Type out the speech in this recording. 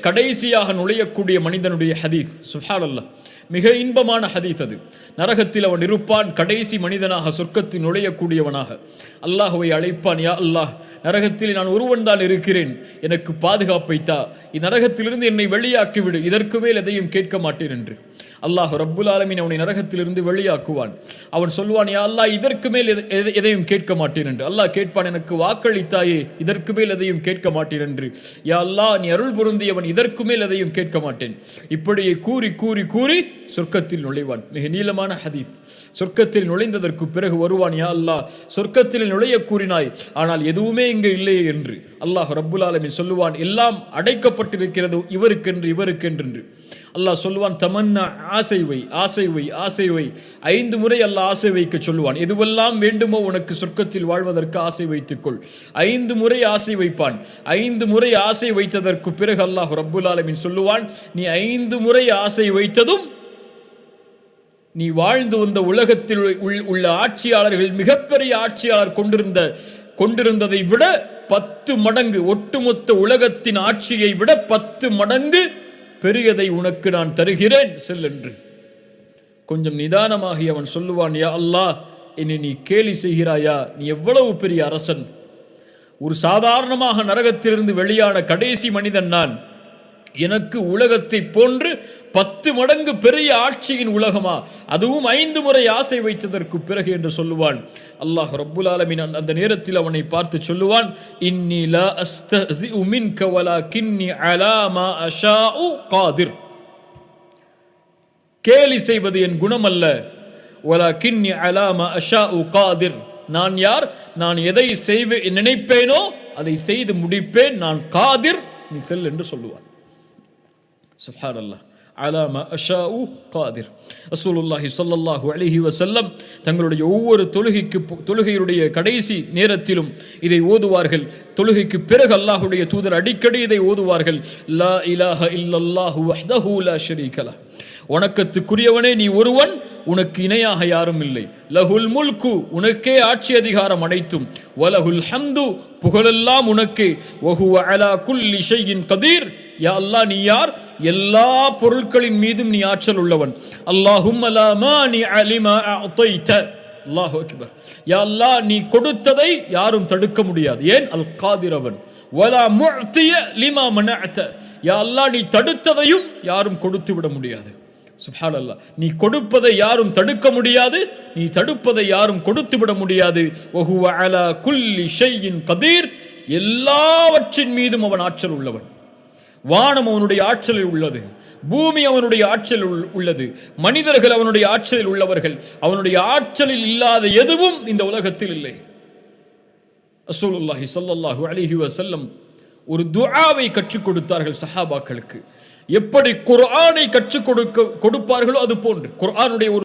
கடைசியாக நுழையக்கூடிய மனிதனுடைய ஹதீஸ் சுஹானல்லாஹ் மிக இன்பமான ஹதீஸ் அது. நரகத்தில் அவன் இருப்பான் கடைசி மனிதனாக சொர்க்கத்தில் நுழையக்கூடியவனாக. அல்லாஹுவை அழைப்பான் யா அல்லாஹ் நரகத்தில் நான் ஒருவன் தான் இருக்கிறேன். எனக்கு பாதுகாப்பை தா. இந்நரகத்திலிருந்து என்னை வெளியாக்கிவிடு. இதற்கு மேல் எதையும் கேட்க மாட்டேன் என்று. அல்லாஹ் ரப்புல் ஆலமீன் அவனை நரகத்திலிருந்து வெளியாக்குவான். அவன் சொல்வான் யா அல்லாஹ் இதற்கு மேல் எதையும் கேட்க மாட்டேன் என்று. அல்லாஹ் கேட்பான் எனக்கு வாக்களித்தாயே இதற்கு மேல் எதையும் கேட்க மாட்டேன் என்று. யா அல்லாஹ் நீ அருள் பொருந்தியவன் இதற்கு மேல் எதையும் கேட்க மாட்டேன். இப்படியே கூறி கூறி கூறி சொர்க்கத்தில் நுழைவான். மிக நீளமான ஹதீஸ். சொர்க்கத்தில் நுழைந்ததற்கு பிறகு வருவான் யா அல்லாஹ். சொர்க்கத்தில் நுழைய கூறினாய் ஆனால் எதுவுமே இங்கே இல்லையே என்று. அல்லாஹ் ரப்புல் ஆலமின் சொல்லுவான் எல்லாம் அடைக்கப்பட்டிருக்கிறது இவருக்கென்று இவருக்கென்று அல்லாஹ் சொல்லுவான் தமன்னா ஆசை வை ஆசை வை ஆசை வை. ஐந்து முறை அல்லாஹ் ஆசை வைக்க சொல்லுவான் எதுவெல்லாம் வேண்டுமோ உனக்கு சொர்க்கத்தில் வாழ்வதற்கு ஆசை வைத்துக்கொள். ஐந்து முறை ஆசை வைப்பான். ஐந்து முறை ஆசை வைத்ததற்கு பிறகு அல்லாஹ் ரப்புல் ஆலமின் சொல்லுவான் நீ ஐந்து முறை ஆசை வைத்ததும் நீ வாழ்ந்து வந்த உலகத்தில் உள்- உள்ள ஆட்சியாளர்கள் மிகப்பெரிய ஆட்சியாளர் கொண்டிருந்த கொண்டிருந்ததை விட பத்து மடங்கு ஒட்டுமொத்த உலகத்தின் ஆட்சியை விட பத்து மடங்கு பெரியதை உனக்கு நான் தருகிறேன். செல் என்று கொஞ்சம் நிதானமாகி அவன் சொல்லுவான் யா அல்லாஹ் என்னை நீ கேலி செய்கிறாயா? நீ எவ்வளவு பெரிய அரசன்? ஒரு சாதாரணமாக நரகத்திலிருந்து வெளியான கடைசி மனிதன் நான். எனக்கு உலகத்தை போன்று பத்து மடங்கு பெரிய ஆட்சியின் உலகமா? அதுவும் ஐந்து முறை ஆசை வைத்ததற்கு பிறகு என்று சொல்லுவான். அல்லாஹ் ரப்புல் ஆலமீன் அந்த- அந்த நேரத்தில் அவனை பார்த்து சொல்லுவான் இன்னி லா உமின் கவலா வலாகின்னி அலாமா அஷா உ காதிர். கேலி செய்வது என் குணமல்ல. ஓலா கிண்ணி அலாமா அஷா உ காதிர். நான் யார்? நான் எதை செய்வே நினைப்பேனோ அதை செய்து முடிப்பேன். நான் காதிர். நீ செல் என்று சொல்லுவான். சுப்ஹான் அல்லாஹ் அலாம அஷாஉ காதிர் ரசூலுல்லாஹி ஸல்லல்லாஹு அலிஹி வசல்லம் தங்களுடைய ஒவ்வொரு தொழுகைக்கு தொழுகையுடைய கடைசி நேரத்திலும் இதை ஓதுவார்கள். தொழுகைக்கு பிறகு அல்லாஹுடைய தூதர் அடிக்கடி இதை ஓதுவார்கள். லா இலாஹ இல்லல்லாஹு வஹ்தஹு லா ஷரீகலா உனக்கத்துக்குரியவனே நீ ஒருவன் உனக்கு இணையாக யாரும் இல்லை. லஹுல் முல்கு உனக்கே ஆட்சி அதிகாரம் அனைத்தும். வலஹுல் ஹம்து புகழெல்லாம் உனக்கே. வஹுவ அலா குல் இஷையின் கதீர். யா அல்லாஹ் நீ யார்? எல்லா பொருட்களின் மீதும் நீ ஆற்றல் உள்ளவன். அல்லாஹும் நீ அல்லாஹு அக்பர். யா அல்லாஹ் நீ கொடுத்ததை யாரும் தடுக்க முடியாது. ஏன்? அல் காதிரவன் வலா முஅ்திய லிமா மனஅத யா அல்லா நீ தடுத்ததையும் யாரும் கொடுத்து விட முடியாது. சுப்ஹான் நீ கொடுப்பதை யாரும் தடுக்க முடியாது. நீ தடுப்பதை யாரும் கொடுத்து விட முடியாது. ஒஹுவ அலா குல்லி ஷையின் கதீர். எல்லாவற்றின் மீதும் அவன் ஆற்றல் உள்ளவன். வானம் அவனுடைய ஆற்றலில் உள்ளது. பூமி அவனுடைய ஆற்றலில் உள்ளது. மனிதர்கள் அவனுடைய ஆற்றலில் உள்ளவர்கள். அவனுடைய ஆற்றலில் இல்லாத எதுவும் இந்த உலகத்தில் இல்லை. ரசூலுல்லாஹி சல்லாஹு அலிஹி வசல்லம் ஒரு துஆவை கற்றுக் கொடுத்தார்கள் சஹாபாக்களுக்கு. எப்படி குர்ஆனை கற்றுக் கொடுக்க கொடுப்பார்களோ அது போன்று. குர்ஆனுடைய ஒரு